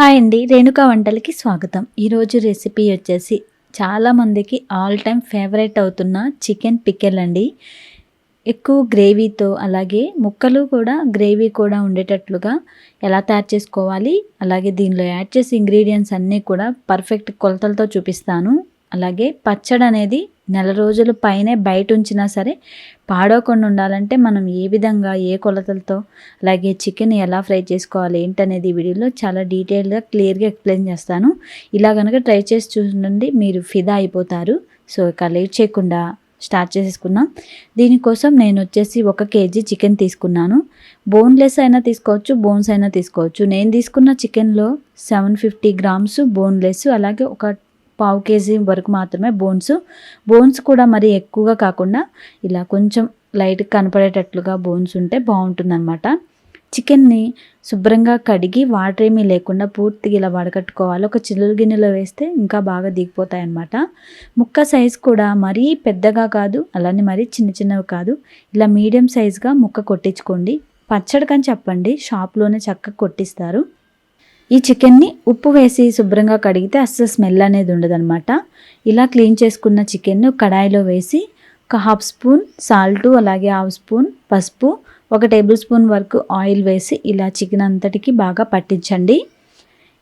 Hi అండి రేణుకా వంటలకి స్వాగతం. ఈరోజు రెసిపీ వచ్చేసి చాలామందికి ఆల్ టైమ్ ఫేవరెట్ అవుతున్న చికెన్ పికెల్ అండి. ఎక్కువ గ్రేవీతో అలాగే ముక్కలు కూడా గ్రేవీ కూడా ఉండేటట్లుగా ఎలా తయారు చేసుకోవాలి అలాగే దీనిలో యాడ్ చేసే ఇంగ్రీడియంట్స్ అన్నీ కూడా పర్ఫెక్ట్ కొలతలతో చూపిస్తాను. అలాగే పచ్చడి అనేది నెల రోజుల పైనే బయట ఉంచినా సరే పాడవకుండా ఉండాలంటే మనం ఏ విధంగా ఏ కొలతలతో అలాగే చికెన్ ఎలా ఫ్రై చేసుకోవాలి ఏంటనేది వీడియోలో చాలా డీటెయిల్గా క్లియర్గా ఎక్స్ప్లెయిన్ చేస్తాను. ఇలా కనుక ట్రై చేసి చూడండి మీరు ఫిదా అయిపోతారు. సో ఇక లేట్ చేయకుండా స్టార్ట్ చేసేసుకున్నాం దీనికోసం నేను వచ్చేసి ఒక కేజీ చికెన్ తీసుకున్నాను. బోన్లెస్ అయినా తీసుకోవచ్చు బోన్స్ అయినా తీసుకోవచ్చు. నేను తీసుకున్న చికెన్లో సెవెన్ ఫిఫ్టీ గ్రామ్స్ బోన్లెస్ అలాగే ఒక పావు కేజీ వరకు మాత్రమే బోన్స్. బోన్స్ కూడా మరి ఎక్కువగా కాకుండా ఇలా కొంచెం లైట్ కనపడేటట్లుగా బోన్స్ ఉంటే బాగుంటుందన్నమాట. చికెన్ని శుభ్రంగా కడిగి వాటర్ ఏమీ లేకుండా పూర్తిగా ఇలా వడకట్టుకోవాలి. ఒక చిల్లుల గిన్నెలో వేస్తే ఇంకా బాగా దిగిపోతాయి అన్నమాట ముక్క సైజ్ కూడా మరీ పెద్దగా కాదు అలానే మరీ చిన్న చిన్నవి కాదు. ఇలా మీడియం సైజ్గా ముక్క కొట్టించుకోండి. పచ్చడికని చెప్పండి షాప్లోనే చక్కగా కొట్టిస్తారు. ఈ చికెన్ని ఉప్పు వేసి శుభ్రంగా కడిగితే అస్సలు స్మెల్ అనేది ఉండదన్నమాట. ఇలా క్లీన్ చేసుకున్న చికెన్ను కడాయిలో వేసి ఒక హాఫ్ స్పూన్ సాల్ట్ అలాగే హాఫ్ స్పూన్ పసుపు ఒక టేబుల్ స్పూన్ వరకు ఆయిల్ వేసి ఇలా చికెన్ అంతటికి బాగా పట్టించండి.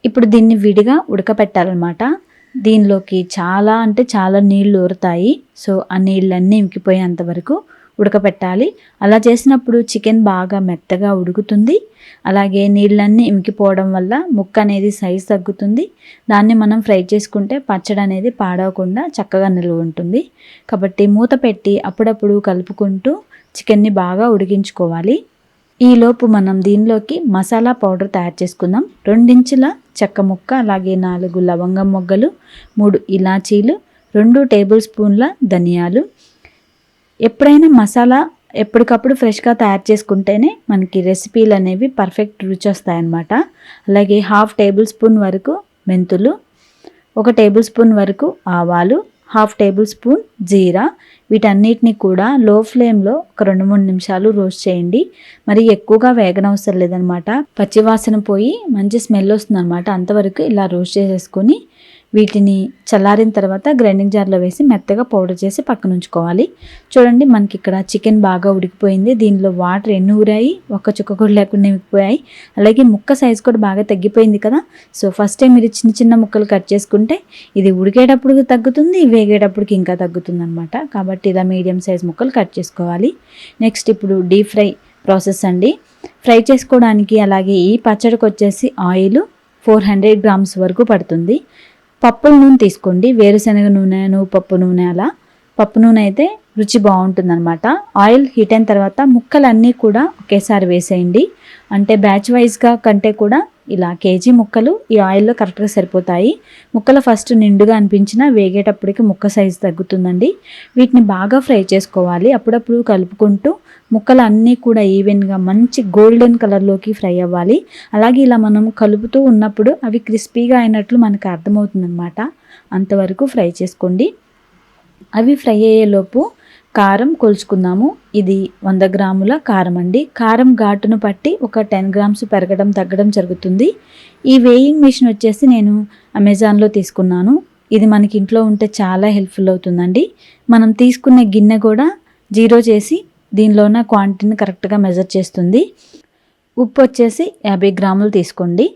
ఇప్పుడు దీన్ని విడిగా ఉడకపెట్టాలన్నమాట. దీనిలోకి చాలా అంటే చాలా నీళ్ళు ఊరుతాయి. సో ఆ నీళ్ళన్నీ ఇంకిపోయేంత వరకు ఉడకపెట్టాలి. అలా చేసినప్పుడు చికెన్ బాగా మెత్తగా ఉడుకుతుంది. అలాగే నీళ్ళన్నీ ఇంకిపోవడం వల్ల ముక్క అనేది సైజ్ తగ్గుతుంది. దాన్ని మనం ఫ్రై చేసుకుంటే పచ్చడి అనేది పాడవకుండా చక్కగా నిల్వ ఉంటుంది. కాబట్టి మూత పెట్టి అప్పుడప్పుడు కలుపుకుంటూ చికెన్ని బాగా ఉడికించుకోవాలి. ఈలోపు మనం దీనిలోకి మసాలా పౌడర్ తయారు చేసుకుందాం. రెండించుల చెక్క ముక్క అలాగే నాలుగు లవంగం మొగ్గలు మూడు ఇలాచీలు రెండు టేబుల్ స్పూన్ల ధనియాలు ఎప్పుడైనా మసాలా ఎప్పటికప్పుడు ఫ్రెష్గా తయారు చేసుకుంటేనే మనకి రెసిపీలు అనేవి పర్ఫెక్ట్ రుచి వస్తాయన్నమాట అలాగే హాఫ్ టేబుల్ స్పూన్ వరకు మెంతులు ఒక టేబుల్ స్పూన్ వరకు ఆవాలు హాఫ్ టేబుల్ స్పూన్ జీరా. వీటన్నిటిని కూడా లో ఫ్లేమ్లో ఒక రెండు మూడు నిమిషాలు రోస్ట్ చేయండి. మరి ఎక్కువగా వేగనవసరం లేదనమాట పచ్చివాసన పోయి మంచి స్మెల్ వస్తుంది అనమాట అంతవరకు ఇలా రోస్ట్ చేసేసుకొని వీటిని చల్లారిన తర్వాత గ్రైండింగ్ జార్లో వేసి మెత్తగా పౌడర్ చేసి పక్కన ఉంచుకోవాలి. చూడండి మనకి ఇక్కడ చికెన్ బాగా ఉడికిపోయింది. దీనిలో వాటర్ ఎన్ని ఊరాయి? ఒక్క చుక్క కూడా లేకుండా ఉడికిపోయాయి. అలాగే ముక్క సైజ్ కూడా బాగా తగ్గిపోయింది కదా. సో ఫస్ట్ టైం మీరు చిన్న చిన్న ముక్కలు కట్ చేసుకుంటే ఇది ఉడికేటప్పుడు తగ్గుతుంది వేగేటప్పటికి ఇంకా తగ్గుతుంది అనమాట కాబట్టి ఇలా మీడియం సైజ్ ముక్కలు కట్ చేసుకోవాలి. నెక్స్ట్ ఇప్పుడు డీప్ ఫ్రై ప్రాసెస్ అండి. ఫ్రై చేసుకోవడానికి అలాగే ఈ పచ్చడికి వచ్చేసి ఆయిల్ ఫోర్ హండ్రెడ్ గ్రామ్స్ వరకు పడుతుంది. పప్పుల నూనె తీసుకోండి. వేరుశనగ నూనె నువ్వు పప్పు నూనె అలా. పప్పు నూనె అయితే రుచి బాగుంటుందన్నమాట. ఆయిల్ హీట్ అయిన తర్వాత ముక్కలన్నీ కూడా ఒకేసారి వేసేయండి. అంటే బ్యాచ్ వైజ్గా కంటే కూడా ఇలా కేజీ ముక్కలు ఈ ఆయిల్లో కరెక్ట్గా సరిపోతాయి. ముక్కలు ఫస్ట్ నిండుగా అనిపించిన వేగేటప్పటికి ముక్క సైజు తగ్గుతుందండి. వీటిని బాగా ఫ్రై చేసుకోవాలి. అప్పుడప్పుడు కలుపుకుంటూ ముక్కలు అన్నీ కూడా ఈవెన్గా మంచి గోల్డెన్ కలర్లోకి ఫ్రై అవ్వాలి. అలాగే ఇలా మనం కలుపుతూ ఉన్నప్పుడు అవి క్రిస్పీగా అయినట్లు మనకు అర్థమవుతుందన్నమాట. అంతవరకు ఫ్రై చేసుకోండి. అవి ఫ్రై అయ్యేలోపు కారం కొలుచుకుందాము. ఇది వంద గ్రాముల కారం అండి కారం ఘాటును పట్టి ఒక టెన్ గ్రామ్స్ పెరగడం తగ్గడం జరుగుతుంది. ఈ వేయింగ్ మిషన్ వచ్చేసి నేను అమెజాన్లో తీసుకున్నాను. ఇది మనకి ఇంట్లో ఉంటే చాలా హెల్ప్ఫుల్ అవుతుందండి. మనం తీసుకునే గిన్నె కూడా జీరో చేసి దీనిలోన క్వాంటిటీని కరెక్ట్గా మెజర్ చేస్తుంది. ఉప్పు వచ్చేసి యాభై గ్రాములు తీసుకోండి.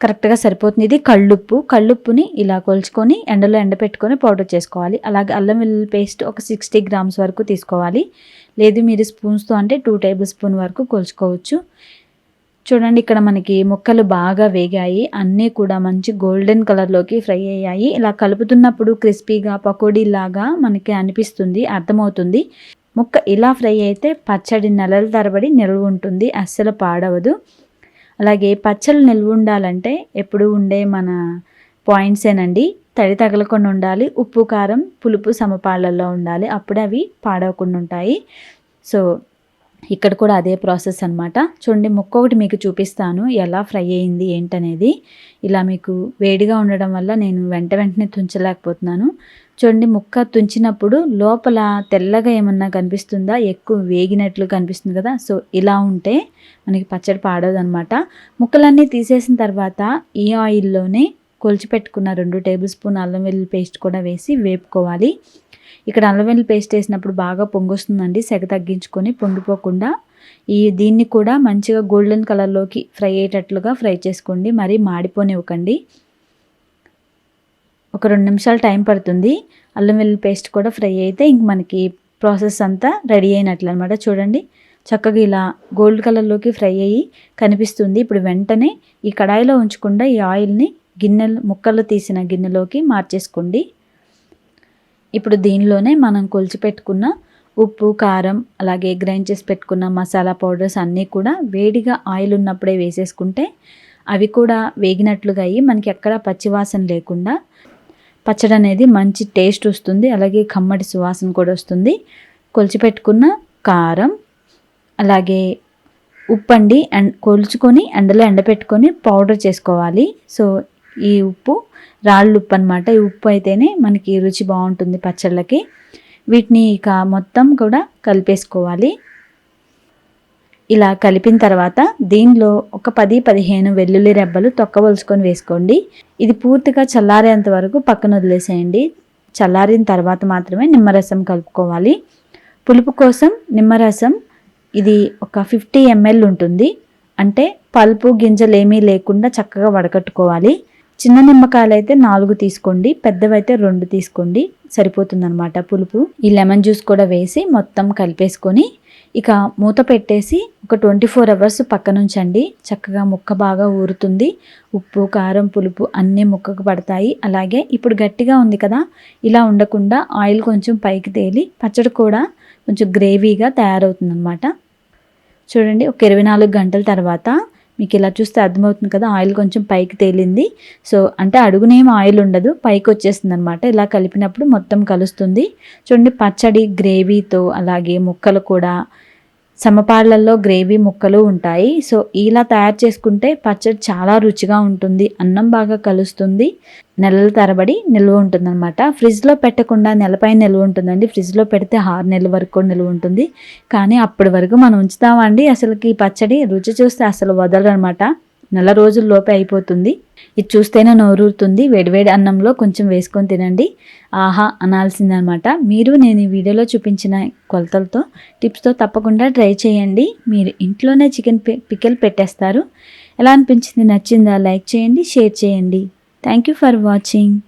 కరెక్ట్గా సరిపోతుంది. ఇది కళ్ళుప్పు. కళ్ళుప్పుని ఇలా కొలుచుకొని ఎండలో ఎండపెట్టుకొని పౌడర్ చేసుకోవాలి. అలాగే అల్లం వెల్లుల్లి పేస్ట్ ఒక సిక్స్టీ గ్రామ్స్ వరకు తీసుకోవాలి. లేదు మీరు స్పూన్స్తో అంటే టూ టేబుల్ స్పూన్ వరకు కొలుచుకోవచ్చు. చూడండి ఇక్కడ మనకి ముక్కలు బాగా వేగాయి. అన్నీ కూడా మంచి గోల్డెన్ కలర్లోకి ఫ్రై అయ్యాయి. ఇలా కలుపుతున్నప్పుడు క్రిస్పీగా పకోడీ లాగా మనకి అనిపిస్తుంది అర్థమవుతుంది. ముక్క ఇలా ఫ్రై అయితే పచ్చడి నెలల తరబడి నిల్వ ఉంటుంది. అస్సలు పాడవదు. అలాగే పచ్చళ్ళు నిల్వ ఉండాలంటే ఎప్పుడు ఉండే మన పాయింట్సేనండి తడి తగలకుండా ఉండాలి. ఉప్పు కారం పులుపు సమపాళ్ళల్లో ఉండాలి. అప్పుడే అవి పాడవకుండా ఉంటాయి. సో ఇక్కడ కూడా అదే ప్రాసెస్ అనమాట చూడండి ముక్క ఒకటి మీకు చూపిస్తాను. ఎలా ఫ్రై అయింది ఏంటనేది. ఇలా మీకు వేడిగా ఉండడం వల్ల నేను వెంట వెంటనే తుంచలేకపోతున్నాను. చూడండి ముక్క తుంచినప్పుడు లోపల తెల్లగా ఏమన్నా కనిపిస్తుందా? ఎక్కువ వేగినట్లు కనిపిస్తుంది కదా. సో ఇలా ఉంటే మనకి పచ్చడి పాడదనమాట ముక్కలన్నీ తీసేసిన తర్వాత ఈ ఆయిల్లోనే కొలిచిపెట్టుకున్న రెండు టేబుల్ స్పూన్ అల్లం వెల్లుల్లి పేస్ట్ కూడా వేసి వేపుకోవాలి. ఇక్కడ అల్లం వెల్లుల్లి పేస్ట్ వేసినప్పుడు బాగా పొంగొస్తుందండి. సెగ తగ్గించుకొని పొంగిపోకుండా ఈ దీన్ని కూడా మంచిగా గోల్డెన్ కలర్లోకి ఫ్రై అయ్యేటట్లుగా ఫ్రై చేసుకోండి. మరీ మాడిపోనివ్వకండి. ఒక రెండు నిమిషాలు టైం పడుతుంది. అల్లం వెల్లుల్లి పేస్ట్ కూడా ఫ్రై అయితే ఇంక మనకి ప్రాసెస్ అంతా రెడీ అయినట్లు అనమాట చూడండి చక్కగా ఇలా గోల్డ్ కలర్లోకి ఫ్రై అయ్యి కనిపిస్తుంది. ఇప్పుడు వెంటనే ఈ కడాయిలో ఉంచకుండా ఈ ఆయిల్ని గిన్నెలు ముక్కలు తీసిన గిన్నెలోకి మార్చేసుకోండి. ఇప్పుడు దీనిలోనే మనం కొలిచిపెట్టుకున్న ఉప్పు కారం అలాగే గ్రైండ్ చేసి పెట్టుకున్న మసాలా పౌడర్స్ అన్నీ కూడా వేడిగా ఆయిల్ ఉన్నప్పుడే వేసేసుకుంటే అవి కూడా వేగినట్లుగా అయ్యి మనకి ఎక్కడ పచ్చివాసన లేకుండా పచ్చడి అనేది మంచి టేస్ట్ వస్తుంది. అలాగే కమ్మడి సువాసన కూడా వస్తుంది. కొలిచిపెట్టుకున్న కారం అలాగే ఉప్పు అండి అండ్ కొలుచుకొని ఎండలో ఎండపెట్టుకొని పౌడర్ చేసుకోవాలి. సో ఈ ఉప్పు రాళ్ళు ఉప్పు అనమాట ఈ ఉప్పు అయితేనే మనకి రుచి బాగుంటుంది పచ్చళ్ళకి. వీటిని ఇక మొత్తం కూడా కలిపేసుకోవాలి. ఇలా కలిపిన తర్వాత దీనిలో ఒక పది పదిహేను వెల్లుల్లి రెబ్బలు తొక్కవలుచుకొని వేసుకోండి. ఇది పూర్తిగా చల్లారేంత వరకు పక్కన వదిలేసేయండి. చల్లారిన తర్వాత మాత్రమే నిమ్మరసం కలుపుకోవాలి. పులుపు కోసం నిమ్మరసం ఇది ఒక ఫిఫ్టీ ఎంఎల్ ఉంటుంది. అంటే పల్పు గింజలు ఏమీ లేకుండా చక్కగా వడకట్టుకోవాలి. చిన్న నిమ్మకాయలు అయితే నాలుగు తీసుకోండి పెద్దవైతే రెండు తీసుకోండి సరిపోతుందన్నమాట పులుపు. ఈ లెమన్ జ్యూస్ కూడా వేసి మొత్తం కలిపేసుకొని ఇక మూత పెట్టేసి ఒక ట్వంటీ ఫోర్ అవర్స్ పక్కనుంచండి. చక్కగా ముక్క బాగా ఊరుతుంది. ఉప్పు కారం పులుపు అన్నీ ముక్కకు పడతాయి. అలాగే ఇప్పుడు గట్టిగా ఉంది కదా ఇలా ఉండకుండా ఆయిల్ కొంచెం పైకి తేలి పచ్చడి కూడా కొంచెం గ్రేవీగా తయారవుతుందన్నమాట. చూడండి ఒక ఇరవై నాలుగు గంటల తర్వాత మీకు ఇలా చూస్తే అర్థమవుతుంది కదా ఆయిల్ కొంచెం పైకి తేలింది. సో అంటే అడుగునేం ఆయిల్ ఉండదు పైకి వచ్చేస్తుంది అనమాట ఇలా కలిపినప్పుడు మొత్తం కలుస్తుంది. చూడండి పచ్చడి గ్రేవీతో అలాగే ముక్కలు కూడా సమపాళ్ళలో గ్రేవీ ముక్కలు ఉంటాయి. సో ఇలా తయారు చేసుకుంటే పచ్చడి చాలా రుచిగా ఉంటుంది. అన్నం బాగా కలుస్తుంది. నెలల తరబడి నిల్వ ఉంటుందన్నమాట. ఫ్రిడ్జ్లో పెట్టకుండా నెలపై నిల్వ ఉంటుందండి. ఫ్రిడ్జ్లో పెడితే ఆరు నెలల వరకు నిల్వ ఉంటుంది. కానీ అప్పటి వరకు మనం ఉంచుతామండి. అసలుకి పచ్చడి రుచి చూస్తే అసలు వదలనమాట నెల రోజుల్లోపే అయిపోతుంది. ఇది చూస్తేనే నోరూరుతుంది. వేడివేడి అన్నంలో కొంచెం వేసుకొని తినండి. ఆహా అనాల్సిందనమాట. మీరు నేను ఈ వీడియోలో చూపించిన కొలతలతో టిప్స్తో తప్పకుండా ట్రై చేయండి. మీరు ఇంట్లోనే చికెన్ పికెల్ పెట్టేస్తారు. ఎలా అనిపించింది? నచ్చిందా? లైక్ చేయండి షేర్ చేయండి. Thank you for watching.